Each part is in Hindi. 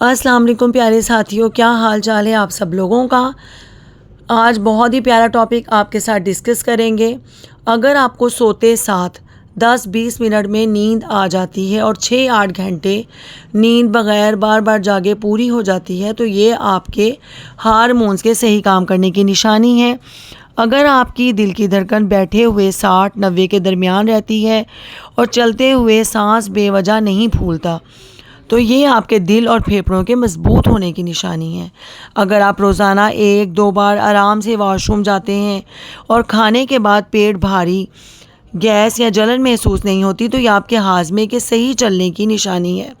अस्सलाम वालेकुम प्यारे साथियों, क्या हाल चाल है आप सब लोगों का? आज बहुत ही प्यारा टॉपिक आपके साथ डिस्कस करेंगे। अगर आपको सोते साथ 10-20 मिनट में नींद आ जाती है और 6-8 घंटे नींद बगैर बार बार जागे पूरी हो जाती है तो ये आपके हारमोन्स के सही काम करने की निशानी है। अगर आपकी दिल की धड़कन बैठे हुए साठ नब्बे के दरमियान रहती है और चलते हुए सांस बेवजह नहीं फूलता तो ये आपके दिल और फेफड़ों के मज़बूत होने की निशानी है। अगर आप रोज़ाना एक, दो बार आराम से वॉशरूम जाते हैं और खाने के बाद पेट भारी, गैस या जलन महसूस नहीं होती तो ये आपके हाजमे के सही चलने की निशानी है।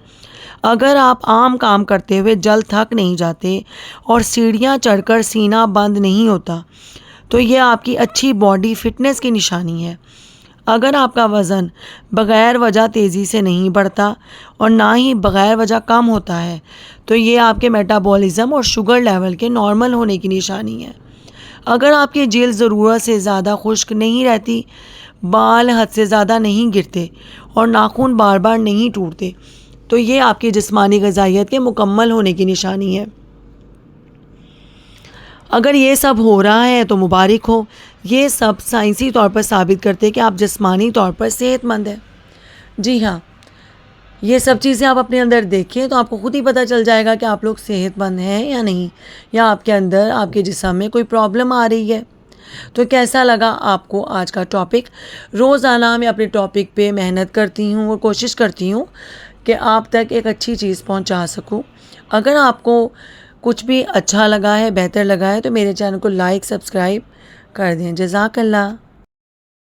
अगर आप आम काम करते हुए जल थक नहीं जाते और सीढ़ियाँ चढ़कर सीना बंद नहीं होता तो ये आपकी अच्छी बॉडी फिटनेस की निशानी है। अगर आपका वज़न बग़ैर वजह तेज़ी से नहीं बढ़ता और ना ही बग़ैर वजह कम होता है तो ये आपके मेटाबॉलिज़्म और शुगर लेवल के नॉर्मल होने की निशानी है। अगर आपकी जेल ज़रूरत से ज़्यादा खुश्क नहीं रहती, बाल हद से ज़्यादा नहीं गिरते और नाखून बार बार नहीं टूटते तो ये आपकी जिस्मानी गजाइत के मुकम्मल होने की निशानी है। अगर ये सब हो रहा है तो मुबारक हो। ये सब साइंसी तौर पर साबित करते हैं कि आप जिस्मानी तौर पर सेहतमंद हैं। जी हाँ ये सब चीज़ें आप अपने अंदर देखें तो आपको ख़ुद ही पता चल जाएगा कि आप लोग सेहतमंद हैं या नहीं, या आपके अंदर, आपके जिसम में कोई प्रॉब्लम आ रही है। तो कैसा लगा आपको आज का टॉपिक? रोज़ाना मैं अपने टॉपिक पे मेहनत करती हूँ और कोशिश करती हूँ कि आप तक एक अच्छी चीज़ पहुँचा सकूँ। अगर आपको कुछ भी अच्छा लगा है, बेहतर लगा है तो मेरे चैनल को लाइक सब्सक्राइब कर दें। जजाकल्ला।